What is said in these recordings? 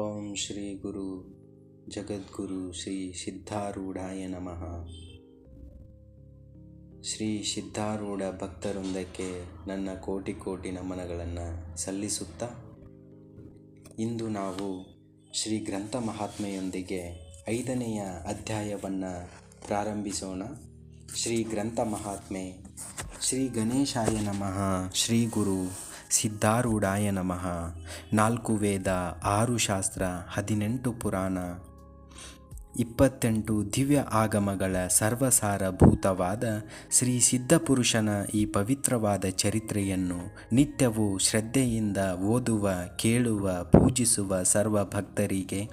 ಓಂ ಶ್ರೀ ಗುರು ಜಗದ್ಗುರು ಶ್ರೀ ಸಿದ್ಧಾರೂಢಾಯ ನಮಃ. ಶ್ರೀ ಸಿದ್ಧಾರೂಢ ಭಕ್ತರೊಂದಕ್ಕೆ ನನ್ನ ಕೋಟಿ ಕೋಟಿ ನಮನಗಳನ್ನು ಸಲ್ಲಿಸುತ್ತಾ ಇಂದು ನಾವು ಶ್ರೀ ಗ್ರಂಥ ಮಹಾತ್ಮೆಯೊಂದಿಗೆ ಐದನೆಯ ಅಧ್ಯಾಯವನ್ನು ಪ್ರಾರಂಭಿಸೋಣ. ಶ್ರೀ ಗ್ರಂಥ ಮಹಾತ್ಮೆ, ಶ್ರೀ ಗಣೇಶಾಯ ನಮಃ, ಶ್ರೀ ಗುರು ಸಿದ್ಧಾರೂಢಾಯ ನಮಃ. ನಾಲ್ಕು ವೇದ, ಆರು ಶಾಸ್ತ್ರ, ಹದಿನೆಂಟು ಪುರಾಣ, ಇಪ್ಪತ್ತೆಂಟು ದಿವ್ಯ ಆಗಮಗಳ ಸರ್ವಸಾರಭೂತವಾದ ಶ್ರೀ ಸಿದ್ಧಪುರುಷನ ಈ ಪವಿತ್ರವಾದ ಚರಿತ್ರೆಯನ್ನು ನಿತ್ಯವೂ ಶ್ರದ್ಧೆಯಿಂದ ಓದುವ, ಕೇಳುವ, ಪೂಜಿಸುವ ಸರ್ವ ಭಕ್ತರಿಗೆ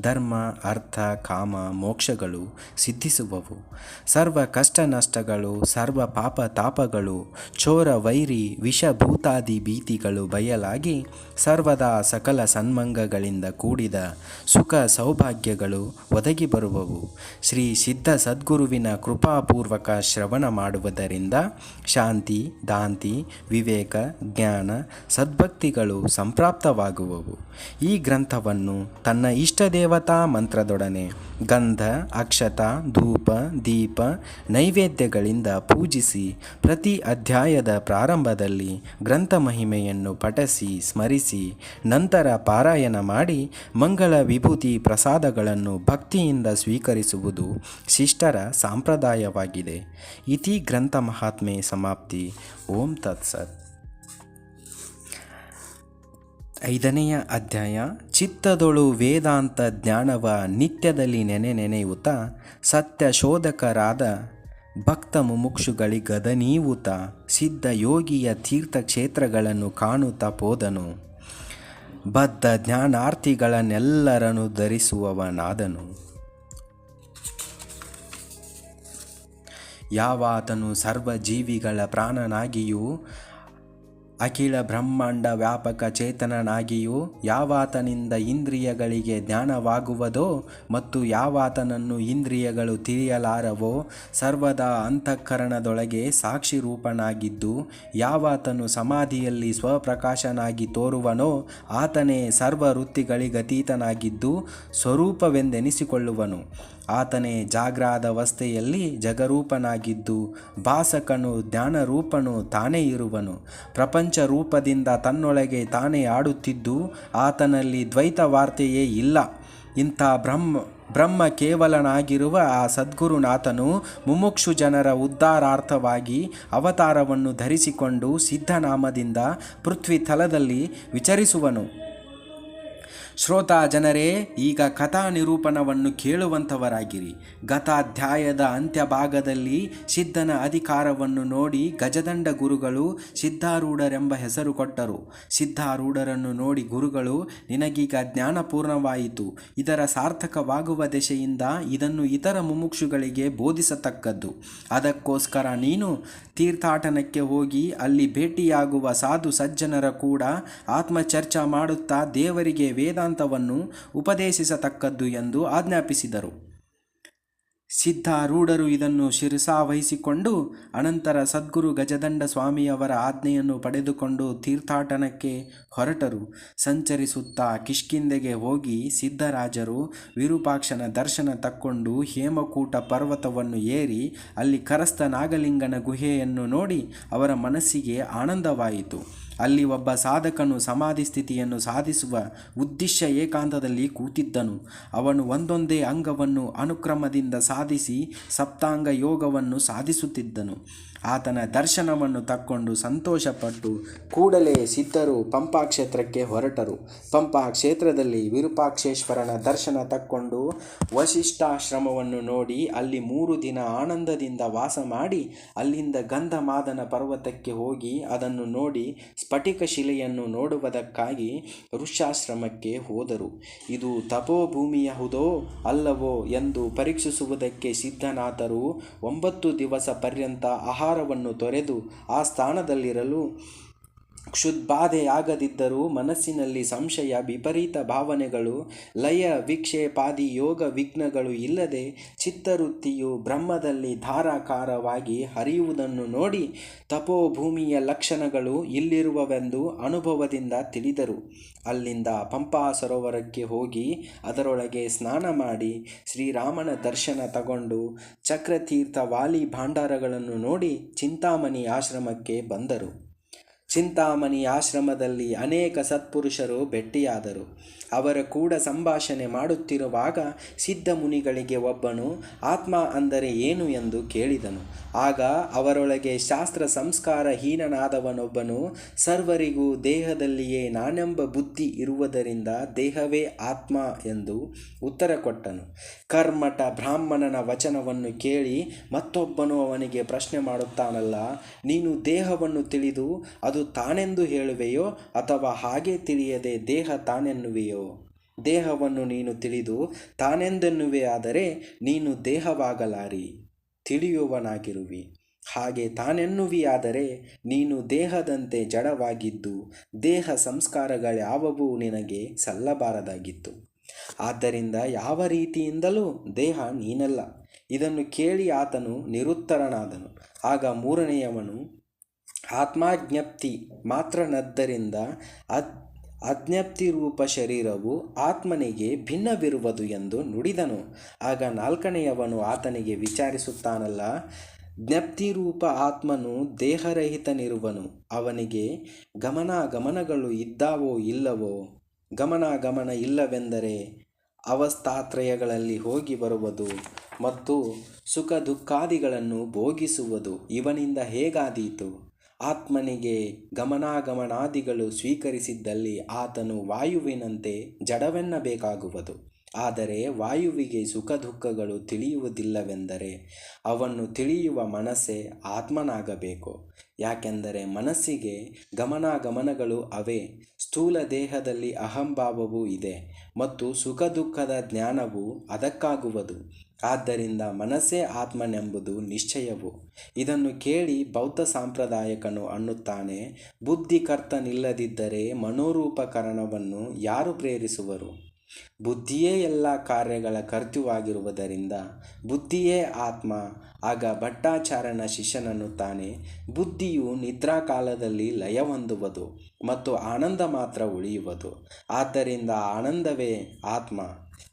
ಧರ್ಮ, ಅರ್ಥ, ಕಾಮ, ಮೋಕ್ಷಗಳು ಸಿದ್ಧಿಸುವವು. ಸರ್ವ ಕಷ್ಟ ನಷ್ಟಗಳು ಸರ್ವ ಪಾಪ ತಾಪಗಳು, ಚೋರ, ವೈರಿ ವಿಷಭೂತಾದಿ ಭೀತಿಗಳು ಬಯಲಾಗಿ ಸರ್ವದಾ ಸಕಲ ಸನ್ಮಂಗಗಳಿಂದ ಕೂಡಿದ ಸುಖ ಸೌಭಾಗ್ಯಗಳು ಒದಗಿ ಬರುವವು. ಶ್ರೀ ಸಿದ್ಧ ಸದ್ಗುರುವಿನ ಕೃಪಾಪೂರ್ವಕ ಶ್ರವಣ ಮಾಡುವುದರಿಂದ ಶಾಂತಿ, ದಾಂತಿ, ವಿವೇಕ, ಜ್ಞಾನ, ಸದ್ಭಕ್ತಿಗಳು ಸಂಪ್ರಾಪ್ತವಾಗುವವು. ಈ ಗ್ರಂಥವನ್ನು ತನ್ನ ಇಷ್ಟ ದೇವತಾ ಮಂತ್ರದೊಡನೆ. ಗಂಧ, ಅಕ್ಷತ, ಧೂಪ, ದೀಪ ನೈವೇದ್ಯಗಳಿಂದ ಪೂಜಿಸಿ ಪ್ರತಿ ಅಧ್ಯಾಯದ ಪ್ರಾರಂಭದಲ್ಲಿ ಗ್ರಂಥ ಮಹಿಮೆಯನ್ನು ಪಠಿಸಿ, ಸ್ಮರಿಸಿ, ನಂತರ ಪಾರಾಯಣ ಮಾಡಿ ಮಂಗಳ ವಿಭೂತಿ ಪ್ರಸಾದಗಳನ್ನು ಭಕ್ತಿಯಿಂದ ಸ್ವೀಕರಿಸುವುದು ಶಿಷ್ಟರ ಸಾಂಪ್ರದಾಯವಾಗಿದೆ. ಇತಿ ಗ್ರಂಥ ಮಹಾತ್ಮೆ ಸಮಾಪ್ತಿ. ಓಂ ತತ್ಸತ್. ಐದನೆಯ ಅಧ್ಯಾಯ, ಚಿತ್ತದೊಳು ವೇದಾಂತ ಜ್ಞಾನವ ನಿತ್ಯದಲ್ಲಿ ನೆನೆ ನೆನೆಯುತ್ತಾ ಸತ್ಯ ಶೋಧಕರಾದ ಭಕ್ತ ಮುಮುಕ್ಷುಗಳಿಗದನೀವುತ ಸಿದ್ಧ ಯೋಗಿಯ ತೀರ್ಥಕ್ಷೇತ್ರಗಳನ್ನು ಕಾಣುತ್ತಾ ಪೋದನು ಬದ್ಧ ಜ್ಞಾನಾರ್ಥಿಗಳನ್ನೆಲ್ಲರನ್ನು ಧರಿಸುವವನಾದನು. ಯಾವಾತನು ಸರ್ವ ಜೀವಿಗಳ ಪ್ರಾಣನಾಗಿಯೂ ಅಖಿಲ ಬ್ರಹ್ಮಾಂಡ ವ್ಯಾಪಕ ಚೇತನನಾಗಿಯೂ ಯಾವಾತನಿಂದ ಇಂದ್ರಿಯಗಳಿಗೆ ಜ್ಞಾನವಾಗುವುದೋ ಮತ್ತು ಯಾವಾತನನ್ನು ಇಂದ್ರಿಯಗಳು ತಿಳಿಯಲಾರವೋ ಸರ್ವದಾ ಅಂತಃಕರಣದೊಳಗೆ ಸಾಕ್ಷಿ ರೂಪನಾಗಿದ್ದು ಯಾವಾತನು ಸಮಾಧಿಯಲ್ಲಿ ಸ್ವಪ್ರಕಾಶನಾಗಿ ತೋರುವನೋ ಆತನೇ ಸರ್ವ ವೃತ್ತಿಗಳಿಗತೀತನಾಗಿದ್ದು ಸ್ವರೂಪವೆಂದೆನಿಸಿಕೊಳ್ಳುವನು. ಆತನೇ ಜಾಗ್ರಾದವಸ್ಥೆಯಲ್ಲಿ ಜಗರೂಪನಾಗಿದ್ದು, ಭಾಸಕನು ಜ್ಞಾನರೂಪನು ತಾನೇ ಇರುವನು. ಪ್ರಪಂಚ ರೂಪದಿಂದ ತನ್ನೊಳಗೆ ತಾನೇ ಆಡುತ್ತಿದ್ದು, ಆತನಲ್ಲಿ ದ್ವೈತ ವಾರ್ತೆಯೇ ಇಲ್ಲ. ಇಂಥ ಬ್ರಹ್ಮ ಬ್ರಹ್ಮ ಕೇವಲನಾಗಿರುವ ಆ ಸದ್ಗುರುನಾಥನು ಮುಮುಕ್ಷು ಜನರ ಉದ್ಧಾರಾರ್ಥವಾಗಿ ಅವತಾರವನ್ನು ಧರಿಸಿಕೊಂಡು ಸಿದ್ಧನಾಮದಿಂದ ಪೃಥ್ವಿ ತಲದಲ್ಲಿ ವಿಚರಿಸುವನು. ಶ್ರೋತಾ ಜನರೇ, ಈಗ ಕಥಾ ನಿರೂಪಣವನ್ನು ಕೇಳುವಂಥವರಾಗಿರಿ. ಗತಾಧ್ಯಾಯದ ಅಂತ್ಯಭಾಗದಲ್ಲಿ ಸಿದ್ಧನ ಅಧಿಕಾರವನ್ನು ನೋಡಿ ಗಜದಂಡ ಗುರುಗಳು ಸಿದ್ಧಾರೂಢರೆಂಬ ಹೆಸರು ಕೊಟ್ಟರು. ಸಿದ್ಧಾರೂಢರನ್ನು ನೋಡಿ ಗುರುಗಳು, ನಿನಗೀಗ ಜ್ಞಾನಪೂರ್ಣವಾಯಿತು. ಇದರ ಸಾರ್ಥಕವಾಗುವ ದೆಸೆಯಿಂದ ಇದನ್ನು ಇತರ ಮುಮುಕ್ಷುಗಳಿಗೆ ಬೋಧಿಸತಕ್ಕದ್ದು. ಅದಕ್ಕೋಸ್ಕರ ನೀನು ತೀರ್ಥಾಟನಕ್ಕೆ ಹೋಗಿ ಅಲ್ಲಿ ಭೇಟಿಯಾಗುವ ಸಾಧು ಸಜ್ಜನರ ಕೂಡ ಆತ್ಮಚರ್ಚಾ ಮಾಡುತ್ತಾ ದೇವರಿಗೆ ವೇದಾಂತವನ್ನು ಉಪದೇಶಿಸತಕ್ಕದ್ದು ಎಂದು ಆಜ್ಞಾಪಿಸಿದರು. ಸಿದ್ಧಾರೂಢರು ಇದನ್ನು ಶಿರಸಾವಹಿಸಿಕೊಂಡು ಅನಂತರ ಸದ್ಗುರು ಗಜದಂಡ ಸ್ವಾಮಿಯವರ ಆಜ್ಞೆಯನ್ನು ಪಡೆದುಕೊಂಡು ತೀರ್ಥಾಟನಕ್ಕೆ ಹೊರಟರು. ಸಂಚರಿಸುತ್ತಾ ಕಿಷ್ಕಿಂದೆಗೆ ಹೋಗಿ ಸಿದ್ಧರಾಜರು ವಿರೂಪಾಕ್ಷನ ದರ್ಶನ ತಕ್ಕೊಂಡು ಹೇಮಕೂಟ ಪರ್ವತವನ್ನು ಏರಿ ಅಲ್ಲಿ ಕರಸ್ಥ ನಾಗಲಿಂಗನ ಗುಹೆಯನ್ನು ನೋಡಿ ಅವರ ಮನಸ್ಸಿಗೆ ಆನಂದವಾಯಿತು. ಅಲ್ಲಿ ಒಬ್ಬ ಸಾಧಕನು ಸಮಾಧಿ ಸ್ಥಿತಿಯನ್ನು ಸಾಧಿಸುವ ಉದ್ದೇಶ ಏಕಾಂತದಲ್ಲಿ ಕೂತಿದ್ದನು. ಅವನು ಒಂದೊಂದೇ ಅಂಗವನ್ನು ಅನುಕ್ರಮದಿಂದ ಸಾಧಿಸಿ ಸಪ್ತಾಂಗ ಯೋಗವನ್ನು ಸಾಧಿಸುತ್ತಿದ್ದನು. ಆತನ ದರ್ಶನವನ್ನು ತಕ್ಕೊಂಡು ಸಂತೋಷಪಟ್ಟು ಕೂಡಲೇ ಸಿದ್ಧರು ಪಂಪಾ ಕ್ಷೇತ್ರಕ್ಕೆ ಹೊರಟರು. ಪಂಪಾ ಕ್ಷೇತ್ರದಲ್ಲಿ ವಿರೂಪಾಕ್ಷೇಶ್ವರನ ದರ್ಶನ ತಕ್ಕೊಂಡು ವಶಿಷ್ಠಾಶ್ರಮವನ್ನು ನೋಡಿ ಅಲ್ಲಿ ಮೂರು ದಿನ ಆನಂದದಿಂದ ವಾಸ ಮಾಡಿ ಅಲ್ಲಿಂದ ಗಂಧಮಾದನ ಪರ್ವತಕ್ಕೆ ಹೋಗಿ ಅದನ್ನು ನೋಡಿ ಸ್ಫಟಿಕ ಶಿಲೆಯನ್ನು ನೋಡುವುದಕ್ಕಾಗಿ ಋಷ್ಯಾಶ್ರಮಕ್ಕೆ ಹೋದರು. ಇದು ತಪೋಭೂಮಿಯಹುದೋ ಅಲ್ಲವೋ ಎಂದು ಪರೀಕ್ಷಿಸುವುದಕ್ಕೆ ಸಿದ್ಧನಾಥರು ಒಂಬತ್ತು ದಿವಸ ಪರ್ಯಂತ ಆಹಾರವನ್ನು ತೊರೆದು ಆ ಸ್ಥಾನದಲ್ಲಿರಲು ಕ್ಷುದ್ಬಾಧೆಯಾಗದಿದ್ದರೂ ಮನಸ್ಸಿನಲ್ಲಿ ಸಂಶಯ, ವಿಪರೀತ ಭಾವನೆಗಳು, ಲಯ, ವಿಕ್ಷೇಪಾದಿ, ಯೋಗ ವಿಘ್ನಗಳು ಇಲ್ಲದೆ ಚಿತ್ತವೃತ್ತಿಯು ಬ್ರಹ್ಮದಲ್ಲಿ ಧಾರಾಕಾರವಾಗಿ ಹರಿಯುವುದನ್ನು ನೋಡಿ ತಪೋಭೂಮಿಯ ಲಕ್ಷಣಗಳು ಇಲ್ಲಿರುವವೆಂದು ಅನುಭವದಿಂದ ತಿಳಿದರು. ಅಲ್ಲಿಂದ ಪಂಪಾ ಸರೋವರಕ್ಕೆ ಹೋಗಿ ಅದರೊಳಗೆ ಸ್ನಾನ ಮಾಡಿ ಶ್ರೀರಾಮನ ದರ್ಶನ ತಗೊಂಡು ಚಕ್ರತೀರ್ಥ ವಾಲಿ ಭಾಂಡಾರಗಳನ್ನು ನೋಡಿ ಚಿಂತಾಮಣಿ ಆಶ್ರಮಕ್ಕೆ ಬಂದರು. ಚಿಂತಾಮಣಿ ಆಶ್ರಮದಲ್ಲಿ ಅನೇಕ ಸತ್ಪುರುಷರು ಭೇಟಿಯಾದರು. ಅವರ ಕೂಡ ಸಂಭಾಷಣೆ ಮಾಡುತ್ತಿರುವಾಗ ಸಿದ್ಧ ಮುನಿಗಳಿಗೆ ಒಬ್ಬನು, ಆತ್ಮ ಅಂದರೆ ಏನು? ಎಂದು ಕೇಳಿದನು. ಆಗ ಅವರೊಳಗೆ ಶಾಸ್ತ್ರ ಸಂಸ್ಕಾರ ಹೀನನಾದವನೊಬ್ಬನು, ಸರ್ವರಿಗೂ ದೇಹದಲ್ಲಿಯೇ ನಾನೆಂಬ ಬುದ್ಧಿ ಇರುವುದರಿಂದ ದೇಹವೇ ಆತ್ಮ ಎಂದು ಉತ್ತರ ಕೊಟ್ಟನು. ಕರ್ಮಠ ಬ್ರಾಹ್ಮಣನ ವಚನವನ್ನು ಕೇಳಿ ಮತ್ತೊಬ್ಬನು ಅವನಿಗೆ ಪ್ರಶ್ನೆ ಮಾಡುತ್ತಾನಲ್ಲ, ನೀನು ದೇಹವನ್ನು ತಿಳಿದು ಅದು ತಾನೆಂದು ಹೇಳುವೆಯೋ ಅಥವಾ ಹಾಗೆ ತಿಳಿಯದೆ ದೇಹ ತಾನೆನ್ನುವೆಯೋ? ದೇಹವನ್ನು ನೀನು ತಿಳಿದು ತಾನೆಂದೆನ್ನುವೆ ಆದರೆ ನೀನು ದೇಹವಾಗಲಾರಿ ತಿಳಿಯುವನಾಗಿರುವಿ ಹಾಗೆ ತಾನೆನ್ನುವಿಯಾದರೆ ನೀನು ದೇಹದಂತೆ ಜಡವಾಗಿದ್ದು, ದೇಹ ಸಂಸ್ಕಾರಗಳ್ಯಾವವೂ ನಿನಗೆ ಸಲ್ಲಬಾರದಾಗಿತ್ತು. ಆದ್ದರಿಂದ ಯಾವ ರೀತಿಯಿಂದಲೂ ದೇಹ ನೀನಲ್ಲ. ಇದನ್ನು ಕೇಳಿ ಆತನು ನಿರುತ್ತರನಾದನು. ಆಗ ಮೂರನೆಯವನು ಆತ್ಮಾಜ್ಞಪ್ತಿ ಮಾತ್ರನದ್ದರಿಂದ ಅದ್, ಅಜ್ಞಪ್ತಿ ರೂಪ ಶರೀರವು ಆತ್ಮನಿಗೆ ಭಿನ್ನವಿರುವುದು ಎಂದು ನುಡಿದನು. ಆಗ ನಾಲ್ಕನೆಯವನು ಆತನಿಗೆ ವಿಚಾರಿಸುತ್ತಾನಲ್ಲ ಜ್ಞಪ್ತಿರೂಪ ಆತ್ಮನು ದೇಹರಹಿತನಿರುವನು. ಅವನಿಗೆ ಗಮನಾಗಮನಗಳು ಇದ್ದಾವೋ ಇಲ್ಲವೋ? ಗಮನಾಗಮನ ಇಲ್ಲವೆಂದರೆ ಅವಸ್ಥಾತ್ರಯಗಳಲ್ಲಿ ಹೋಗಿ ಬರುವುದು ಮತ್ತು ಸುಖ ದುಃಖಾದಿಗಳನ್ನು ಭೋಗಿಸುವುದು ಇವನಿಂದ ಹೇಗಾದೀತು? ಆತ್ಮನಿಗೆ ಗಮನಾಗಮನಾದಿಗಳು ಸ್ವೀಕರಿಸಿದ್ದಲ್ಲಿ ಆತನು ವಾಯುವಿನಂತೆ ಜಡವೆನ್ನಬೇಕಾಗುವುದು. ಆದರೆ ವಾಯುವಿಗೆ ಸುಖ ದುಃಖಗಳು ತಿಳಿಯುವುದಿಲ್ಲವೆಂದರೆ ಅವನ್ನು ತಿಳಿಯುವ ಮನಸ್ಸೇ ಆತ್ಮನಾಗಬೇಕು. ಯಾಕೆಂದರೆ ಮನಸ್ಸಿಗೆ ಗಮನಾಗಮನಗಳು ಅವೇ. ಸ್ಥೂಲ ದೇಹದಲ್ಲಿ ಅಹಂಭಾವವೂ ಇದೆ ಮತ್ತು ಸುಖ ದುಃಖದ ಜ್ಞಾನವು ಅದಕ್ಕಾಗುವುದು. ಆದ್ದರಿಂದ ಮನಸ್ಸೇ ಆತ್ಮನೆಂಬುದು ನಿಶ್ಚಯವು. ಇದನ್ನು ಕೇಳಿ ಬೌದ್ಧ ಸಾಂಪ್ರದಾಯಕನು ಅನ್ನುತ್ತಾನೆ ಬುದ್ಧಿಕರ್ತನಿಲ್ಲದಿದ್ದರೆ ಮನೋರೂಪಕರಣವನ್ನು ಯಾರು ಪ್ರೇರಿಸುವರು? ಬುದ್ಧಿಯೇ ಎಲ್ಲ ಕಾರ್ಯಗಳ ಕರ್ತುವಾಗಿರುವುದರಿಂದ ಬುದ್ಧಿಯೇ ಆತ್ಮ, ಆಗ ಭಟ್ಟಾಚಾರ್ಯನ ಶಿಷ್ಯನನ್ನುತ್ತಾನೆ, ಬುದ್ಧಿಯು ನಿದ್ರಾಕಾಲದಲ್ಲಿ ಲಯ ಹೊಂದುವುದು ಮತ್ತು ಆನಂದ ಮಾತ್ರ ಉಳಿಯುವುದು. ಆದ್ದರಿಂದ ಆನಂದವೇ ಆತ್ಮ.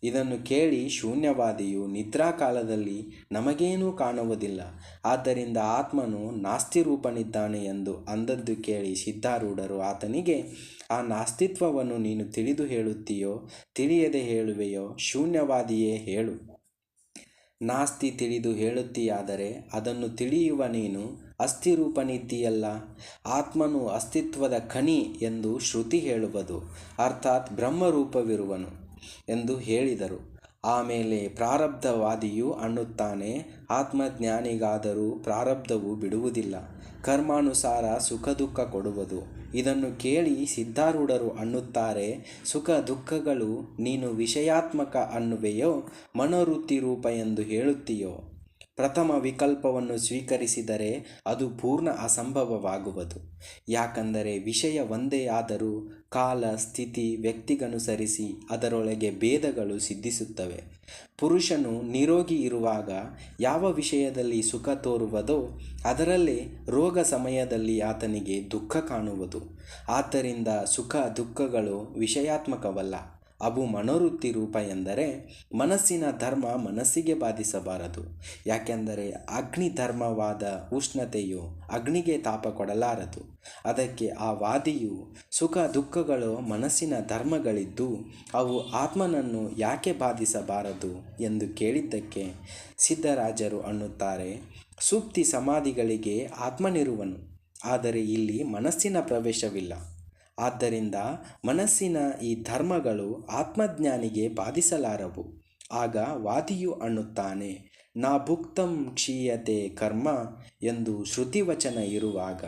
ಇದನ್ನು ಕೇಳಿ ಶೂನ್ಯವಾದಿಯು ನಿದ್ರಾಕಾಲದಲ್ಲಿ ನಮಗೇನೂ ಕಾಣುವುದಿಲ್ಲ. ಆದ್ದರಿಂದ ಆತ್ಮನು ನಾಸ್ತಿರೂಪನಿದ್ದಾನೆ ಎಂದು ಅಂದದ್ದು ಕೇಳಿ ಸಿದ್ಧಾರೂಢರು ಆತನಿಗೆ, ಆ ನಾಸ್ತಿತ್ವವನ್ನು ನೀನು ತಿಳಿದು ಹೇಳುತ್ತೀಯೋ, ತಿಳಿಯದೆ ಹೇಳುವೆಯೋ, ಶೂನ್ಯವಾದಿಯೇ ಹೇಳು. ನಾಸ್ತಿ ತಿಳಿದು ಹೇಳುತ್ತೀಯಾದರೆ ಅದನ್ನು ತಿಳಿಯುವ ನೀನು ಅಸ್ಥಿರೂಪನಿದ್ದೀಯಲ್ಲ. ಆತ್ಮನು ಅಸ್ತಿತ್ವದ ಖನಿ ಎಂದು ಶ್ರುತಿ ಹೇಳುವುದು, ಅರ್ಥಾತ್ ಬ್ರಹ್ಮರೂಪವಿರುವನು. ಎಂದು ಹೇಳಿದರು. ಆಮೇಲೆ ಪ್ರಾರಬ್ಧವಾದಿಯು ಅನ್ನುತ್ತಾನೆ, ಆತ್ಮಜ್ಞಾನಿಗಾದರೂ ಪ್ರಾರಬ್ಧವು ಬಿಡುವುದಿಲ್ಲ. ಕರ್ಮಾನುಸಾರ ಸುಖ ದುಃಖ ಕೊಡುವುದು. ಇದನ್ನು ಕೇಳಿ ಸಿದ್ಧಾರೂಢರು ಅನ್ನುತ್ತಾರೆ ಸುಖ ದುಃಖಗಳು ನೀನು ವಿಷಯಾತ್ಮಕ ಅನ್ನುವೆಯೋ ಮನೋವೃತ್ತಿ ರೂಪ ಎಂದು ಹೇಳುತ್ತೀಯೋ? ಪ್ರಥಮ ವಿಕಲ್ಪವನ್ನು ಸ್ವೀಕರಿಸಿದರೆ ಅದು ಪೂರ್ಣ ಅಸಂಭವವಾಗುವುದು. ಯಾಕಂದರೆ ವಿಷಯ ಒಂದೇ ಆದರೂ ಕಾಲ, ಸ್ಥಿತಿ, ವ್ಯಕ್ತಿಗನುಸರಿಸಿ ಅದರೊಳಗೆ ಭೇದಗಳು ಸಿದ್ಧಿಸುತ್ತವೆ. ಪುರುಷನು ನಿರೋಗಿ ಇರುವಾಗ ಯಾವ ವಿಷಯದಲ್ಲಿ ಸುಖ ತೋರುವುದೋ ಅದರಲ್ಲೇ ರೋಗ ಸಮಯದಲ್ಲಿ ಆತನಿಗೆ ದುಃಖ ಕಾಣುವುದು. ಆದ್ದರಿಂದ ಸುಖ ದುಃಖಗಳು ವಿಷಯಾತ್ಮಕವಲ್ಲ. ಅವು ಮನೋವೃತ್ತಿ ರೂಪ ಎಂದರೆ ಮನಸ್ಸಿನ ಧರ್ಮ ಮನಸ್ಸಿಗೆ ಬಾಧಿಸಬಾರದು. ಯಾಕೆಂದರೆ ಅಗ್ನಿ ಧರ್ಮವಾದ ಉಷ್ಣತೆಯು ಅಗ್ನಿಗೆ ತಾಪ ಕೊಡಲಾರದು. ಅದಕ್ಕೆ ಆ ವಾದಿಯು ಸುಖ ದುಃಖಗಳು ಮನಸ್ಸಿನ ಧರ್ಮಗಳಿದ್ದು ಅವು ಆತ್ಮನನ್ನು ಯಾಕೆ ಬಾಧಿಸಬಾರದು ಎಂದು ಕೇಳಿದ್ದಕ್ಕೆ ಸಿದ್ಧರಾಜರು ಅನ್ನುತ್ತಾರೆ, ಸೂಕ್ತಿ ಸಮಾಧಿಗಳಿಗೆ ಆತ್ಮನಿರುವನು. ಆದರೆ ಇಲ್ಲಿ ಮನಸ್ಸಿನ ಪ್ರವೇಶವಿಲ್ಲ. ಆದ್ದರಿಂದ ಮನಸ್ಸಿನ ಈ ಧರ್ಮಗಳು ಆತ್ಮಜ್ಞಾನಿಗೆ ಬಾಧಿಸಲಾರವು. ಆಗ ವಾದಿಯು ಅನ್ನುತ್ತಾನೆ, ನಾ ಭುಕ್ತಂ ಕ್ಷೀಯತೆ ಕರ್ಮ ಎಂದು ಶ್ರುತಿವಚನ ಇರುವಾಗ,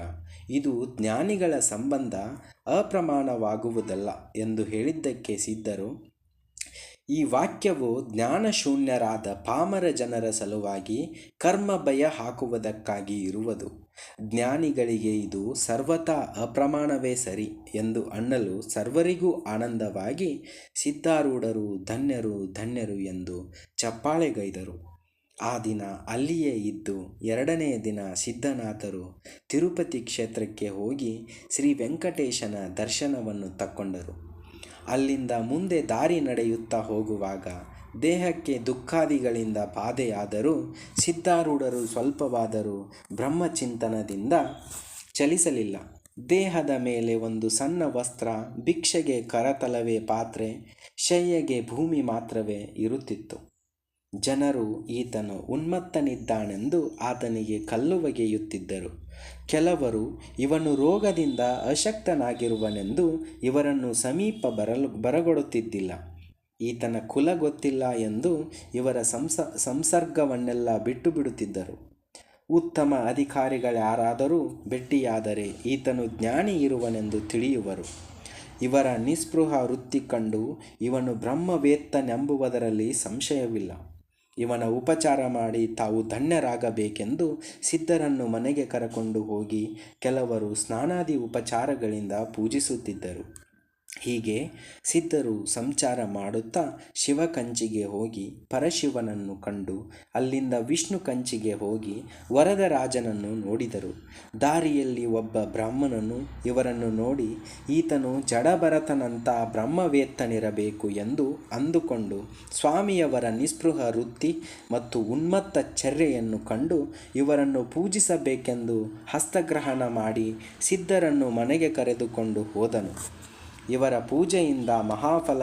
ಇದು ಜ್ಞಾನಿಗಳ ಸಂಬಂಧ ಅಪ್ರಮಾಣವಾಗುವುದಲ್ಲ ಎಂದು ಹೇಳಿದ್ದಕ್ಕೆ ಸಿದ್ಧರು, ಈ ವಾಕ್ಯವು ಜ್ಞಾನಶೂನ್ಯರಾದ ಪಾಮರ ಜನರ ಸಲುವಾಗಿ ಕರ್ಮ ಭಯ ಹಾಕುವುದಕ್ಕಾಗಿ ಇರುವುದು. ಜ್ಞಾನಿಗಳಿಗೆ ಇದು ಸರ್ವತಾ ಅಪ್ರಮಾಣವೇ ಸರಿ ಎಂದು ಅನ್ನಲು ಸರ್ವರಿಗೂ ಆನಂದವಾಗಿ ಸಿದ್ಧಾರೂಢರು, ಧನ್ಯರು ಧನ್ಯರು ಎಂದು ಚಪ್ಪಾಳೆಗೈದರು. ಆ ದಿನ ಅಲ್ಲಿಯೇ ಇದ್ದು ಎರಡನೆಯ ದಿನ ಸಿದ್ಧನಾಥರು ತಿರುಪತಿ ಕ್ಷೇತ್ರಕ್ಕೆ ಹೋಗಿ ಶ್ರೀ ವೆಂಕಟೇಶನ ದರ್ಶನವನ್ನು ತಕ್ಕೊಂಡರು. ಅಲ್ಲಿಂದ ಮುಂದೆ ದಾರಿ ನಡೆಯುತ್ತಾ ಹೋಗುವಾಗ ದೇಹಕ್ಕೆ ದುಃಖಾದಿಗಳಿಂದ ಬಾಧೆಯಾದರೂ, ಸಿದ್ಧಾರೂಢರು ಸ್ವಲ್ಪವಾದರೂ ಬ್ರಹ್ಮಚಿಂತನದಿಂದ ಚಲಿಸಲಿಲ್ಲ. ದೇಹದ ಮೇಲೆ ಒಂದು ಸಣ್ಣ ವಸ್ತ್ರ ಭಿಕ್ಷೆಗೆ ಕರತಲವೇ ಪಾತ್ರೆ, ಶಯ್ಯೆಗೆ ಭೂಮಿ ಮಾತ್ರವೇ ಇರುತ್ತಿತ್ತು. ಜನರು ಈತನು ಉನ್ಮತ್ತನಿದ್ದಾನೆಂದು ಆತನಿಗೆ ಕಲ್ಲು ಬಗೆಯುತ್ತಿದ್ದರು ಕೆಲವರು, ಇವನು ರೋಗದಿಂದ ಅಶಕ್ತನಾಗಿರುವನೆಂದು ಇವರನ್ನು ಸಮೀಪ ಬರಲು ಬರಗೊಡುತ್ತಿದ್ದಿಲ್ಲ. ಈತನ ಕುಲ ಗೊತ್ತಿಲ್ಲ ಎಂದು ಇವರ ಸಂಸ, ಸಂಸರ್ಗವನ್ನೆಲ್ಲ ಬಿಟ್ಟು ಬಿಡುತ್ತಿದ್ದರು ಉತ್ತಮ ಅಧಿಕಾರಿಗಳಾರಾದರೂ ಭೆಟ್ಟಿಯಾದರೆ ಈತನು ಜ್ಞಾನಿ ಇರುವನೆಂದು ತಿಳಿಯುವರು. ಇವರ ನಿಸ್ಪೃಹ ವೃತ್ತಿ ಕಂಡು ಇವನು ಬ್ರಹ್ಮವೇತ್ತನೆಂಬುವುದರಲ್ಲಿ ಸಂಶಯವಿಲ್ಲ. ಇವನ ಉಪಚಾರ ಮಾಡಿ ತಾವು ಧನ್ಯರಾಗಬೇಕೆಂದು ಸಿದ್ಧರನ್ನು ಮನೆಗೆ ಕರಕೊಂಡು ಹೋಗಿ ಕೆಲವರು ಸ್ನಾನಾದಿ ಉಪಚಾರಗಳಿಂದ ಪೂಜಿಸುತ್ತಿದ್ದರು. ಹೀಗೆ ಸಿದ್ಧರು ಸಂಚಾರ ಮಾಡುತ್ತಾ ಶಿವಕಂಚಿಗೆ ಹೋಗಿ ಪರಶಿವನನ್ನು ಕಂಡು ಅಲ್ಲಿಂದ ವಿಷ್ಣು ಕಂಚಿಗೆ ಹೋಗಿ ವರದರಾಜನನ್ನು ನೋಡಿದರು. ದಾರಿಯಲ್ಲಿ ಒಬ್ಬ ಬ್ರಾಹ್ಮಣನು ಇವರನ್ನು ನೋಡಿ, ಈತನು ಜಡಭರತನಂಥ ಬ್ರಹ್ಮವೇತ್ತನಿರಬೇಕು ಎಂದು ಅಂದುಕೊಂಡು ಸ್ವಾಮಿಯವರ ನಿಸ್ಪೃಹ ವೃತ್ತಿ ಮತ್ತು ಉನ್ಮತ್ತ ಚರ್ಯೆಯನ್ನು ಕಂಡು ಇವರನ್ನು ಪೂಜಿಸಬೇಕೆಂದು ಹಸ್ತಗ್ರಹಣ ಮಾಡಿ ಸಿದ್ಧರನ್ನು ಮನೆಗೆ ಕರೆದುಕೊಂಡು ಹೋದನು. ಇವರ ಪೂಜೆಯಿಂದ ಮಹಾಫಲ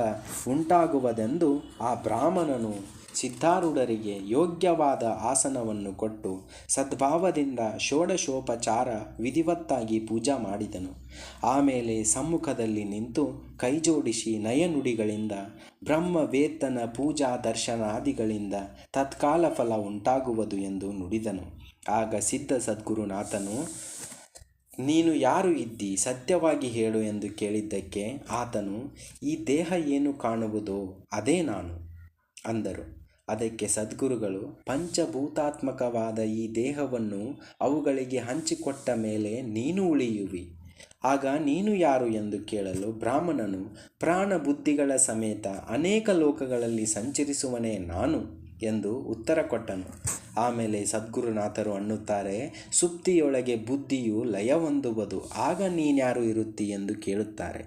ಉಂಟಾಗುವುದೆಂದು ಆ ಬ್ರಾಹ್ಮಣನು ಸಿದ್ಧಾರೂಢರಿಗೆ ಯೋಗ್ಯವಾದ ಆಸನವನ್ನು ಕೊಟ್ಟು ಸದ್ಭಾವದಿಂದ ಷೋಡಶೋಪಚಾರ ವಿಧಿವತ್ತಾಗಿ ಪೂಜಾ ಮಾಡಿದನು. ಆಮೇಲೆ ಸಮ್ಮುಖದಲ್ಲಿ ನಿಂತು ಕೈಜೋಡಿಸಿ ನಯನುಡಿಗಳಿಂದ ಬ್ರಹ್ಮವೇತನ ಪೂಜಾ ದರ್ಶನಾದಿಗಳಿಂದ ತತ್ಕಾಲ ಫಲ ಉಂಟಾಗುವುದು ಎಂದು ನುಡಿದನು. ಆಗ ಸಿದ್ಧ ಸದ್ಗುರುನಾಥನು ನೀನು ಯಾರು ಇದ್ದಿ? ಸತ್ಯವಾಗಿ ಹೇಳು ಎಂದು ಕೇಳಿದ್ದಕ್ಕೆ ಆತನು, ಈ ದೇಹ ಏನು ಕಾಣುವುದೋ ಅದೇ ನಾನು ಅಂದರು. ಅದಕ್ಕೆ ಸದ್ಗುರುಗಳು, ಪಂಚಭೂತಾತ್ಮಕವಾದ ಈ ದೇಹವನ್ನು ಅವುಗಳಿಗೆ ಹಂಚಿಕೊಟ್ಟ ಮೇಲೆ ನೀನು ಉಳಿಯುವಿ. ಆಗ ನೀನು ಯಾರು ಎಂದು ಕೇಳಲು ಬ್ರಾಹ್ಮಣನು ಪ್ರಾಣ ಬುದ್ಧಿಗಳ ಸಮೇತ ಅನೇಕ ಲೋಕಗಳಲ್ಲಿ ಸಂಚರಿಸುವನೇ ನಾನು. ಎಂದು ಉತ್ತರ ಕೊಟ್ಟನು. ಆಮೇಲೆ ಸದ್ಗುರುನಾಥರು ಅನ್ನುತ್ತಾರೆ, ಸುಪ್ತಿಯೊಳಗೆ ಬುದ್ಧಿಯು ಲಯ ಹೊಂದುವುದು ಆಗ ನೀನ್ಯಾರು ಇರುತ್ತಿ? ಎಂದು ಕೇಳುತ್ತಾರೆ.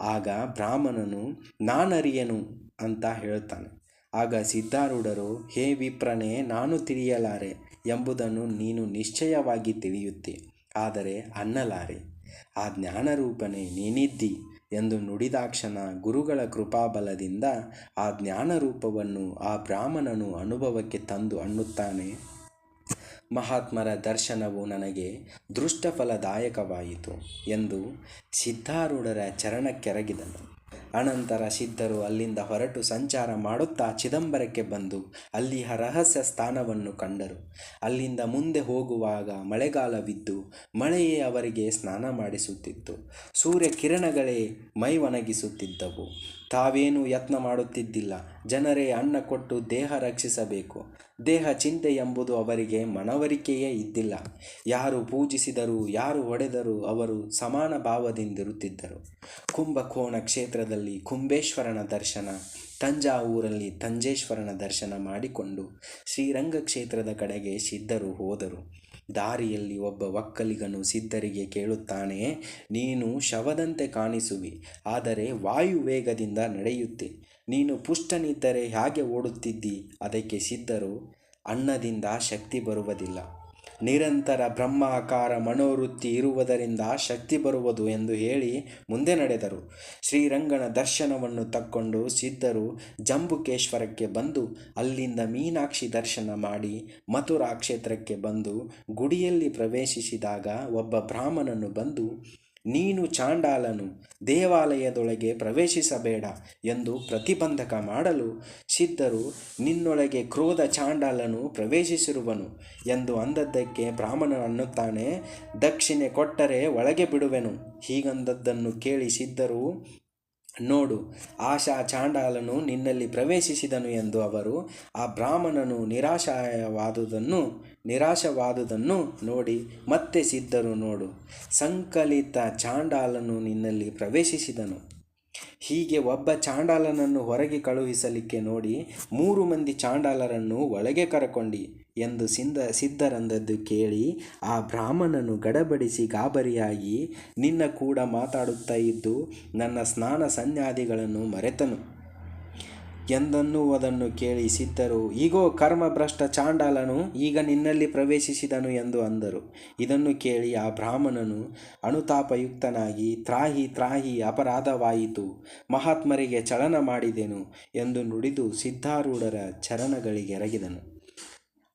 ಆಗ ಬ್ರಾಹ್ಮಣನು, ನಾನರಿಯನು ಅಂತ ಹೇಳುತ್ತಾನೆ ಆಗ ಸಿದ್ಧಾರೂಢರು, ಹೇ ವಿಪ್ರನೇ, ನಾನು ತಿಳಿಯಲಾರೆ ಎಂಬುದನ್ನು ನೀನು ನಿಶ್ಚಯವಾಗಿ ತಿಳಿಯುತ್ತಿ, ಆದರೆ ಅನ್ನಲಾರೆ. ಆ ಜ್ಞಾನರೂಪನೇ ನೀನಿದ್ದಿ ಎಂದು ನುಡಿದಾಕ್ಷಣ ಗುರುಗಳ ಕೃಪಾಬಲದಿಂದ ಆ ಜ್ಞಾನರೂಪವನ್ನು ಆ ಬ್ರಾಹ್ಮಣನು ಅನುಭವಕ್ಕೆ ತಂದು ಅನ್ನುತ್ತಾನೆ. ಮಹಾತ್ಮರ ದರ್ಶನವು ನನಗೆ ದೃಷ್ಟಫಲದಾಯಕವಾಯಿತು ಎಂದು ಸಿದ್ಧಾರೂಢರ ಚರಣಕ್ಕೆರಗಿದನು ಅನಂತರ ಸಿದ್ಧರು ಅಲ್ಲಿಂದ ಹೊರಟು ಸಂಚಾರ ಮಾಡುತ್ತಾ ಚಿದಂಬರಕ್ಕೆ ಬಂದು ಅಲ್ಲಿ ರಹಸ್ಯ ಸ್ಥಾನವನ್ನು ಕಂಡರು. ಅಲ್ಲಿಂದ ಮುಂದೆ ಹೋಗುವಾಗ ಮಳೆಗಾಲವಿದ್ದು ಮಳೆಯೇ ಅವರಿಗೆ ಸ್ನಾನ ಮಾಡಿಸುತ್ತಿತ್ತು. ಸೂರ್ಯ ಕಿರಣಗಳೇ ಮೈ ಒಣಗಿಸುತ್ತಿದ್ದವು. ತಾವೇನೂ ಯತ್ನ ಮಾಡುತ್ತಿದ್ದಿಲ್ಲ. ಜನರೇ ಅನ್ನ ಕೊಟ್ಟು ದೇಹ ರಕ್ಷಿಸಬೇಕು. ದೇಹ ಚಿಂತೆ ಎಂಬುದು ಅವರಿಗೆ ಮನವರಿಕೆಯೇ ಇದ್ದಿಲ್ಲ. ಯಾರು ಪೂಜಿಸಿದರೂ, ಯಾರು ಹೊಡೆದರೂ ಅವರು ಸಮಾನ ಭಾವದಿಂದಿರುತ್ತಿದ್ದರು. ಕುಂಭಕೋಣ ಕ್ಷೇತ್ರದಲ್ಲಿ ಕುಂಭೇಶ್ವರನ ದರ್ಶನ, ತಂಜಾವೂರಲ್ಲಿ ತಂಜೇಶ್ವರನ ದರ್ಶನ ಮಾಡಿಕೊಂಡು ಶ್ರೀರಂಗ ಕ್ಷೇತ್ರದ ಕಡೆಗೆ ಸಿದ್ಧರು ಹೋದರು. ದಾರಿಯಲ್ಲಿ ಒಬ್ಬ ಒಕ್ಕಲಿಗನು ಸಿದ್ಧರಿಗೆ ಕೇಳುತ್ತಾನೆ, ನೀನು ಶವದಂತೆ ಕಾಣಿಸುವಿ, ಆದರೆ ವಾಯುವೇಗದಿಂದ ನಡೆಯುತ್ತೆ. ನೀನು ಪುಷ್ಟನಿದ್ದರೆ ಹೇಗೆ ಓಡುತ್ತಿದ್ದಿ? ಅದಕ್ಕೆ ಸಿದ್ಧರು ಅನ್ನದಿಂದ ಶಕ್ತಿ ಬರುವುದಿಲ್ಲ. ನಿರಂತರ ಬ್ರಹ್ಮಾಕಾರ ಮನೋವೃತ್ತಿ ಇರುವುದರಿಂದ ಶಕ್ತಿ ಬರುವುದು ಎಂದು ಹೇಳಿ ಮುಂದೆ ನಡೆದರು. ಶ್ರೀರಂಗನ ದರ್ಶನವನ್ನು ತಕ್ಕೊಂಡು ಸಿದ್ಧರು ಜಂಬುಕೇಶ್ವರಕ್ಕೆ ಬಂದು ಅಲ್ಲಿಂದ ಮೀನಾಕ್ಷಿ ದರ್ಶನ ಮಾಡಿ ಮಥುರಾ ಕ್ಷೇತ್ರಕ್ಕೆ ಬಂದು ಗುಡಿಯಲ್ಲಿ ಪ್ರವೇಶಿಸಿದಾಗ ಒಬ್ಬ ಬ್ರಾಹ್ಮಣನು ಬಂದು ನೀನು ಚಾಂಡಾಲನು, ದೇವಾಲಯದೊಳಗೆ ಪ್ರವೇಶಿಸಬೇಡ ಎಂದು ಪ್ರತಿಬಂಧಕ ಮಾಡಲು ಸಿದ್ಧರು, ನಿನ್ನೊಳಗೆ ಕ್ರೋಧ ಚಾಂಡಾಲನು ಪ್ರವೇಶಿಸಿರುವನು ಎಂದು ಅಂದದ್ದಕ್ಕೆ ಬ್ರಾಹ್ಮಣ ಅನ್ನುತ್ತಾನೆ, ದಕ್ಷಿಣೆ ಕೊಟ್ಟರೆ ಒಳಗೆ ಬಿಡುವೆನು. ಹೀಗಂದದ್ದನ್ನು ಕೇಳಿ ಸಿದ್ಧರು ನೋಡು, ಆಶಾ ಚಾಂಡಾಲನು ನಿನ್ನಲ್ಲಿ ಪ್ರವೇಶಿಸಿದನು ಎಂದು ಅವರು ಆ ಬ್ರಾಹ್ಮಣನು ನಿರಾಶಾಯವಾದುದನ್ನು, ನಿರಾಶವಾದುದನ್ನು ನೋಡಿ ಮತ್ತೆ ಸಿದ್ಧರು ನೋಡು, ಸಂಕಲಿತ ಚಾಂಡಾಲನು ನಿನ್ನಲ್ಲಿ ಪ್ರವೇಶಿಸಿದನು. ಹೀಗೆ ಒಬ್ಬ ಚಾಂಡಾಲನನ್ನು ಹೊರಗೆ ಕಳುಹಿಸಲಿಕ್ಕೆ ನೋಡಿ ಮೂರು ಮಂದಿ ಚಾಂಡಾಲರನ್ನು ಒಳಗೆ ಕರಕೊಂಡಿ ಎಂದು ಸಿದ್ಧ ಸಿದ್ಧರಂದದ್ದು ಕೇಳಿ, ಆ ಬ್ರಾಹ್ಮಣನು ಗಡಬಡಿಸಿ ಗಾಬರಿಯಾಗಿ ನಿನ್ನ ಕೂಡ ಮಾತಾಡುತ್ತಾ ಇದ್ದು ನನ್ನ ಸ್ನಾನ ಸನ್ಯಾದಿಗಳನ್ನು ಮರೆತನು. ಎಂದನ್ನುವುದನ್ನು ಕೇಳಿ ಸಿದ್ಧರು ಈಗೋ ಕರ್ಮಭ್ರಷ್ಟ ಚಾಂಡಾಲನು ಈಗ ನಿನ್ನಲ್ಲಿ ಪ್ರವೇಶಿಸಿದನು ಎಂದು ಅಂದರು. ಇದನ್ನು ಕೇಳಿ ಆ ಬ್ರಾಹ್ಮಣನು ಅನುತಾಪಯುಕ್ತನಾಗಿ, ತ್ರಾಹಿ ತ್ರಾಹಿ, ಅಪರಾಧವಾಯಿತು, ಮಹಾತ್ಮರಿಗೆ ಚಲನ ಮಾಡಿದೆನು ಎಂದು ನುಡಿದು ಸಿದ್ಧಾರೂಢರ ಚರಣಗಳಿಗೆ ಎರಗಿದನು.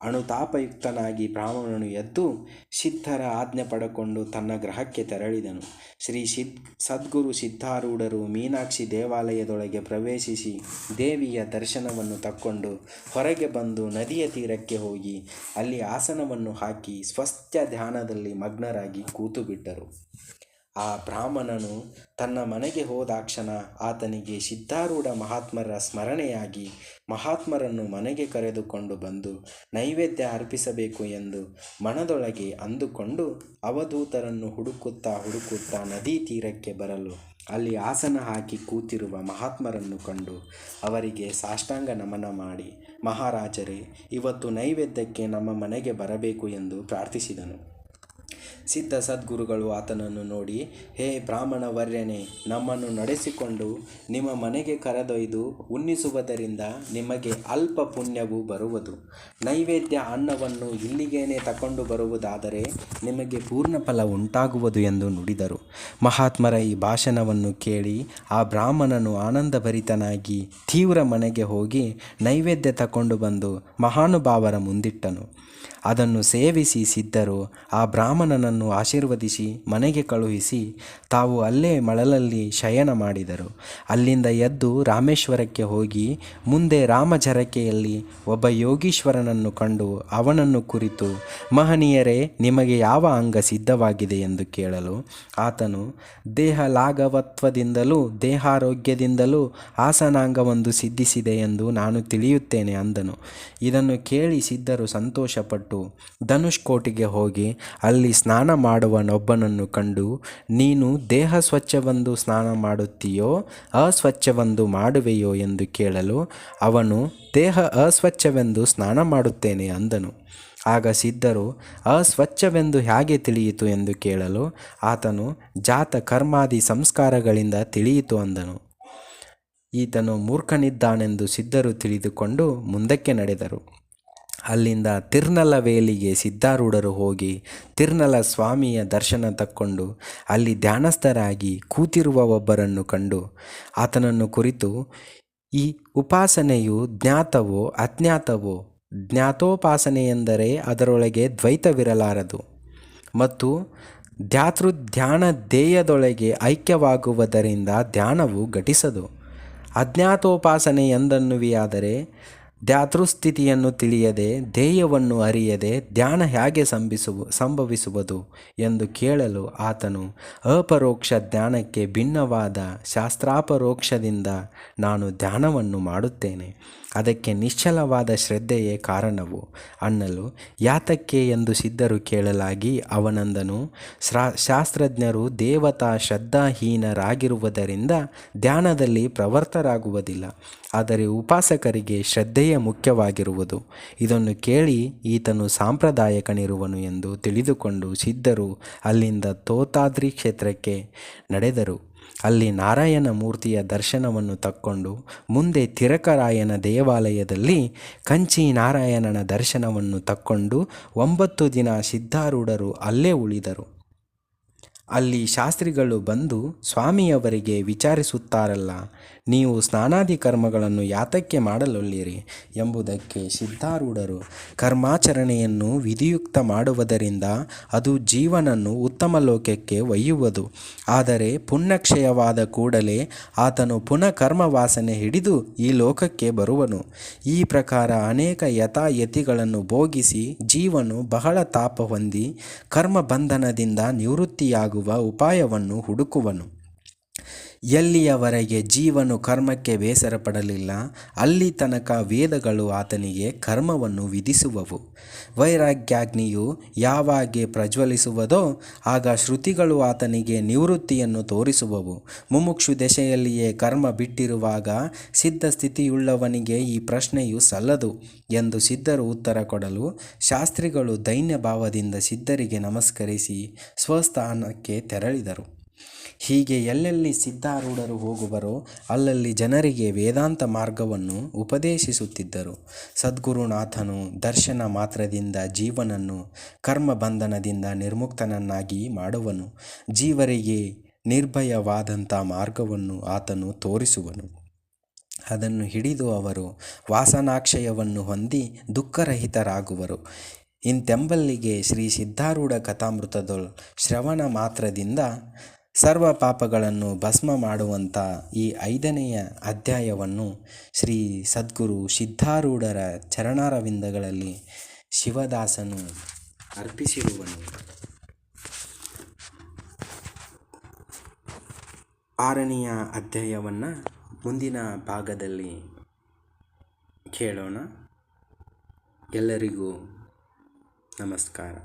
ಅಣುತಾಪಯುಕ್ತನಾಗಿ ಬ್ರಾಹ್ಮಣನು ಎದ್ದು ಸಿದ್ಧರ ಆಜ್ಞೆ ಪಡಕೊಂಡು ತನ್ನ ಗ್ರಹಕ್ಕೆ ತೆರಳಿದನು. ಶ್ರೀ ಸಿದ್, ಸದ್ಗುರು ಸಿದ್ಧಾರೂಢರು ಮೀನಾಕ್ಷಿ ದೇವಾಲಯದೊಳಗೆ ಪ್ರವೇಶಿಸಿ ದೇವಿಯ ದರ್ಶನವನ್ನು ತಕ್ಕೊಂಡು ಹೊರಗೆ ಬಂದು ನದಿಯ ತೀರಕ್ಕೆ ಹೋಗಿ ಅಲ್ಲಿ ಆಸನವನ್ನು ಹಾಕಿ ಸ್ವಸ್ಥ ಧ್ಯಾನದಲ್ಲಿ ಮಗ್ನರಾಗಿ ಕೂತುಬಿಟ್ಟರು ಆ ಬ್ರಾಹ್ಮಣನು ತನ್ನ ಮನೆಗೆ ಹೋದಾಕ್ಷಣ ಆತನಿಗೆ ಸಿದ್ಧಾರೂಢ ಮಹಾತ್ಮರ ಸ್ಮರಣೆಯಾಗಿ ಮಹಾತ್ಮರನ್ನು ಮನೆಗೆ ಕರೆದುಕೊಂಡು ಬಂದು ನೈವೇದ್ಯ ಅರ್ಪಿಸಬೇಕು ಎಂದು ಮನದೊಳಗೆ ಅಂದುಕೊಂಡು ಅವಧೂತರನ್ನು ಹುಡುಕುತ್ತಾ ಹುಡುಕುತ್ತಾ ನದಿ ತೀರಕ್ಕೆ ಬರಲು ಅಲ್ಲಿ ಆಸನ ಹಾಕಿ ಕೂತಿರುವ ಮಹಾತ್ಮರನ್ನು ಕಂಡು ಅವರಿಗೆ ಸಾಷ್ಟಾಂಗ ನಮನ ಮಾಡಿ, ಮಹಾರಾಜರೇ, ಇವತ್ತು ನೈವೇದ್ಯಕ್ಕೆ ನಮ್ಮ ಮನೆಗೆ ಬರಬೇಕು ಎಂದು ಪ್ರಾರ್ಥಿಸಿದನು. ಸಿದ್ಧ ಸದ್ಗುರುಗಳು ಆತನನ್ನು ನೋಡಿ, ಹೇ ಬ್ರಾಹ್ಮಣ ವರ್ಯನೇ ನಮ್ಮನ್ನು ನಡೆಸಿಕೊಂಡು ನಿಮ್ಮ ಮನೆಗೆ ಕರೆದೊಯ್ದು ಉಣ್ಣಿಸುವುದರಿಂದ ನಿಮಗೆ ಅಲ್ಪ ಪುಣ್ಯವು ಬರುವುದು. ನೈವೇದ್ಯ ಅನ್ನವನ್ನು ಇಲ್ಲಿಗೇನೆ ತಕೊಂಡು ಬರುವುದಾದರೆ ನಿಮಗೆ ಪೂರ್ಣ ಫಲ ಉಂಟಾಗುವುದು ಎಂದು ನುಡಿದರು. ಮಹಾತ್ಮರ ಈ ಭಾಷಣವನ್ನು ಕೇಳಿ ಆ ಬ್ರಾಹ್ಮಣನು ಆನಂದಭರಿತನಾಗಿ ತೀವ್ರ ಮನೆಗೆ ಹೋಗಿ ನೈವೇದ್ಯ ತಕೊಂಡು ಬಂದು ಮಹಾನುಭಾವರ ಮುಂದಿಟ್ಟನು. ಅದನ್ನು ಸೇವಿಸಿ ಸಿದ್ಧರು ಆ ಬ್ರಾಹ್ಮಣನನ್ನು ಆಶೀರ್ವದಿಸಿ, ಮನೆಗೆ ಕಳುಹಿಸಿ ತಾವು ಅಲ್ಲೇ ಮಳಲಲ್ಲಿ ಶಯನ ಮಾಡಿದರು. ಅಲ್ಲಿಂದ ಎದ್ದು ರಾಮೇಶ್ವರಕ್ಕೆ ಹೋಗಿ, ಮುಂದೆ ರಾಮಜರಕೆಯಲ್ಲಿ ಒಬ್ಬ ಯೋಗೀಶ್ವರನನ್ನು ಕಂಡು ಅವನನ್ನು ಕುರಿತು, ಮಹನೀಯರೇ, ನಿಮಗೆ ಯಾವ ಅಂಗ ಸಿದ್ಧವಾಗಿದೆ? ಎಂದು ಕೇಳಲು ಆತನು ದೇಹ ಲಾಘವತ್ವದಿಂದಲೂ ದೇಹಾರೋಗ್ಯದಿಂದಲೂ ಆಸನಾಂಗವೊಂದು ಸಿದ್ಧಿಸಿದೆ ಎಂದು ನಾನು ತಿಳಿಯುತ್ತೇನೆ, ಅಂದನು. ಇದನ್ನು ಕೇಳಿ ಸಿದ್ಧರು ಸಂತೋಷಪಟ್ಟು ಧನುಷ್ಕೋಟಿಗೆ ಹೋಗಿ ಅಲ್ಲಿ ಸ್ನಾನ ಮಾಡುವನೊಬ್ಬನನ್ನು ಕಂಡು, ನೀನು ದೇಹ ಸ್ವಚ್ಛವೆಂದು ಸ್ನಾನ ಮಾಡುತ್ತೀಯೋ, ಅಸ್ವಚ್ಛವೆಂದು ಮಾಡುವೆಯೋ ಎಂದು ಕೇಳಲು, ಅವನು ದೇಹ ಅಸ್ವಚ್ಛವೆಂದು ಸ್ನಾನ ಮಾಡುತ್ತೇನೆ ಅಂದನು. ಆಗ ಸಿದ್ಧರು, ಅಸ್ವಚ್ಛವೆಂದು ಹೇಗೆ ತಿಳಿಯಿತು ಎಂದು ಕೇಳಲು, ಆತನು ಜಾತ ಕರ್ಮಾದಿ ಸಂಸ್ಕಾರಗಳಿಂದ ತಿಳಿಯಿತು ಅಂದನು. ಈತನು ಮೂರ್ಖನಿದ್ದಾನೆಂದು ಸಿದ್ಧರು ತಿಳಿದುಕೊಂಡು ಮುಂದಕ್ಕೆ ನಡೆದರು. ಅಲ್ಲಿಂದ ತಿರ್ನಲ ವೇಲಿಗೆ ಸಿದ್ಧಾರೂಢರು ಹೋಗಿ ತಿರ್ನಲ ಸ್ವಾಮಿಯ ದರ್ಶನ ತಕ್ಕೊಂಡು ಅಲ್ಲಿ ಧ್ಯಾನಸ್ಥರಾಗಿ ಕೂತಿರುವ ಒಬ್ಬರನ್ನು ಕಂಡು ಆತನನ್ನು ಕುರಿತು, ಈ ಉಪಾಸನೆಯು ಜ್ಞಾತವೋ ಅಜ್ಞಾತವೋ? ಜ್ಞಾತೋಪಾಸನೆ ಎಂದರೆ ಅದರೊಳಗೆ ದ್ವೈತವಿರಲಾರದು. ಮತ್ತು ಧ್ಯಾತೃಧ್ಯಾನ ಧ್ಯೇಯದೊಳಗೆ ಐಕ್ಯವಾಗುವುದರಿಂದ ಧ್ಯಾನವು ಘಟಿಸದು. ಅಜ್ಞಾತೋಪಾಸನೆ ಎಂದನ್ನುವಿಯಾದರೆ ಧ್ಯಾತೃಸ್ಥಿತಿಯನ್ನು ತಿಳಿಯದೆ, ಧ್ಯೇಯವನ್ನು ಅರಿಯದೆ, ಧ್ಯಾನ ಹೇಗೆ ಸಂಭಿಸುವ, ಸಂಭವಿಸುವುದು ಎಂದು ಕೇಳಲು ಆತನು ಅಪರೋಕ್ಷ ಧ್ಯಾನಕ್ಕೆ ಭಿನ್ನವಾದ ಶಾಸ್ತ್ರಾಪರೋಕ್ಷದಿಂದ ನಾನು ಧ್ಯಾನವನ್ನು ಮಾಡುತ್ತೇನೆ. ಅದಕ್ಕೆ ನಿಶ್ಚಲವಾದ ಶ್ರದ್ಧೆಯೇ ಕಾರಣವು. ಅನ್ನಲು, ಯಾತಕ್ಕೆ ಎಂದು ಸಿದ್ಧರು ಕೇಳಲಾಗಿ ಅವನಂದನು, ಶ್ರಾ, ಶಾಸ್ತ್ರಜ್ಞರು ದೇವತಾ ಶ್ರದ್ಧಾಹೀನರಾಗಿರುವುದರಿಂದ ಧ್ಯಾನದಲ್ಲಿ ಪ್ರವರ್ತರಾಗುವುದಿಲ್ಲ. ಆದರೆ ಉಪಾಸಕರಿಗೆ ಶ್ರದ್ಧೆಯೇ ಮುಖ್ಯವಾಗಿರುವುದು. ಇದನ್ನು ಕೇಳಿ ಈತನು ಸಾಂಪ್ರದಾಯಕನಿರುವನು ಎಂದು ತಿಳಿದುಕೊಂಡು ಸಿದ್ಧರು ಅಲ್ಲಿಂದ ತೋತಾದ್ರಿ ಕ್ಷೇತ್ರಕ್ಕೆ ನಡೆದರು. ಅಲ್ಲಿ ನಾರಾಯಣ ಮೂರ್ತಿಯ ದರ್ಶನವನ್ನು ತಕ್ಕೊಂಡು ಮುಂದೆ ತಿರಕರಾಯನ ದೇವಾಲಯದಲ್ಲಿ ಕಂಚಿ ನಾರಾಯಣನ ದರ್ಶನವನ್ನು ತಕ್ಕೊಂಡು ಒಂಬತ್ತು ದಿನ ಸಿದ್ಧಾರೂಢರು ಅಲ್ಲೇ ಉಳಿದರು. ಅಲ್ಲಿ ಶಾಸ್ತ್ರಿಗಳು ಬಂದು ಸ್ವಾಮಿಯವರಿಗೆ ವಿಚಾರಿಸುತ್ತಾರಲ್ಲ ನೀವು ಸ್ನಾನಾದಿ ಕರ್ಮಗಳನ್ನು ಯಾತಕ್ಕೆ ಮಾಡಲೊಳ್ಳಿರಿ ಎಂಬುದಕ್ಕೆ ಸಿದ್ಧಾರೂಢರು ಕರ್ಮಾಚರಣೆಯನ್ನು ವಿಧಿಯುಕ್ತ ಮಾಡುವುದರಿಂದ ಅದು ಜೀವನನ್ನು ಉತ್ತಮ ಲೋಕಕ್ಕೆ ಒಯ್ಯುವುದು. ಆದರೆ ಪುಣ್ಯಕ್ಷಯವಾದ ಕೂಡಲೇ ಆತನು ಪುನಃ ಕರ್ಮ ವಾಸನೆ ಹಿಡಿದು ಈ ಲೋಕಕ್ಕೆ ಬರುವನು. ಈ ಪ್ರಕಾರ ಅನೇಕ ಯಥಾಯತಿಗಳನ್ನು ಭೋಗಿಸಿ ಜೀವನು ಬಹಳ ತಾಪ ಹೊಂದಿ ಕರ್ಮ ಬಂಧನದಿಂದ ನಿವೃತ್ತಿಯಾಗುವ ಉಪಾಯವನ್ನು ಹುಡುಕುವನು. ಎಲ್ಲಿಯವರೆಗೆ ಜೀವನು ಕರ್ಮಕ್ಕೆ ಬೇಸರ ಪಡಲಿಲ್ಲ ಅಲ್ಲಿ ತನಕ ವೇದಗಳು ಆತನಿಗೆ ಕರ್ಮವನ್ನು ವಿಧಿಸುವವು. ವೈರಾಗ್ಯಾಗ್ನಿಯು ಯಾವಾಗೆ ಪ್ರಜ್ವಲಿಸುವುದೋ, ಆಗ ಶ್ರುತಿಗಳು ಆತನಿಗೆ ನಿವೃತ್ತಿಯನ್ನು ತೋರಿಸುವವು. ಮುಮುಕ್ಷು ದೆಸೆಯಲ್ಲಿಯೇ ಕರ್ಮ ಬಿಟ್ಟಿರುವಾಗ ಸಿದ್ಧ ಸ್ಥಿತಿಯುಳ್ಳವನಿಗೆ ಈ ಪ್ರಶ್ನೆಯು ಸಲ್ಲದು ಎಂದು ಸಿದ್ಧರು ಉತ್ತರ ಕೊಡಲು ಶಾಸ್ತ್ರಿಗಳು ದೈನ್ಯ ಭಾವದಿಂದ ಸಿದ್ಧರಿಗೆ ನಮಸ್ಕರಿಸಿ ಸ್ವಸ್ಥಾನಕ್ಕೆ ತೆರಳಿದರು. ಹೀಗೆ ಎಲ್ಲೆಲ್ಲಿ ಸಿದ್ಧಾರೂಢರು ಹೋಗುವರೋ, ಅಲ್ಲಲ್ಲಿ ಜನರಿಗೆ ವೇದಾಂತ ಮಾರ್ಗವನ್ನು ಉಪದೇಶಿಸುತ್ತಿದ್ದರು. ಸದ್ಗುರುನಾಥನು ದರ್ಶನ ಮಾತ್ರದಿಂದ ಜೀವನನ್ನು ಕರ್ಮ ಬಂಧನದಿಂದ ನಿರ್ಮುಕ್ತನನ್ನಾಗಿ ಮಾಡುವನು. ಜೀವರಿಗೆ ನಿರ್ಭಯವಾದಂಥ ಮಾರ್ಗವನ್ನು ಆತನು ತೋರಿಸುವನು. ಅದನ್ನು ಹಿಡಿದು ಅವರು ವಾಸನಾಕ್ಷಯವನ್ನು ಹೊಂದಿ ದುಃಖರಹಿತರಾಗುವರು. ಇಂತೆಂಬಲ್ಲಿಗೆ ಶ್ರೀ ಸಿದ್ಧಾರೂಢ ಕಥಾಮೃತದೊಳ್ ಶ್ರವಣ ಮಾತ್ರದಿಂದ ಸರ್ವ ಪಾಪಗಳನ್ನು ಭಸ್ಮ ಮಾಡುವಂಥ ಈ ಐದನೆಯ ಅಧ್ಯಾಯವನ್ನು ಶ್ರೀ ಸದ್ಗುರು ಸಿದ್ಧಾರೂಢರ ಚರಣಾರವಿಂದಗಳಲ್ಲಿ ಶಿವದಾಸನು ಅರ್ಪಿಸಿರುವನು. ಆರನೆಯ ಅಧ್ಯಾಯವನ್ನು ಮುಂದಿನ ಭಾಗದಲ್ಲಿ ಕೇಳೋಣ. ಎಲ್ಲರಿಗೂ ನಮಸ್ಕಾರ.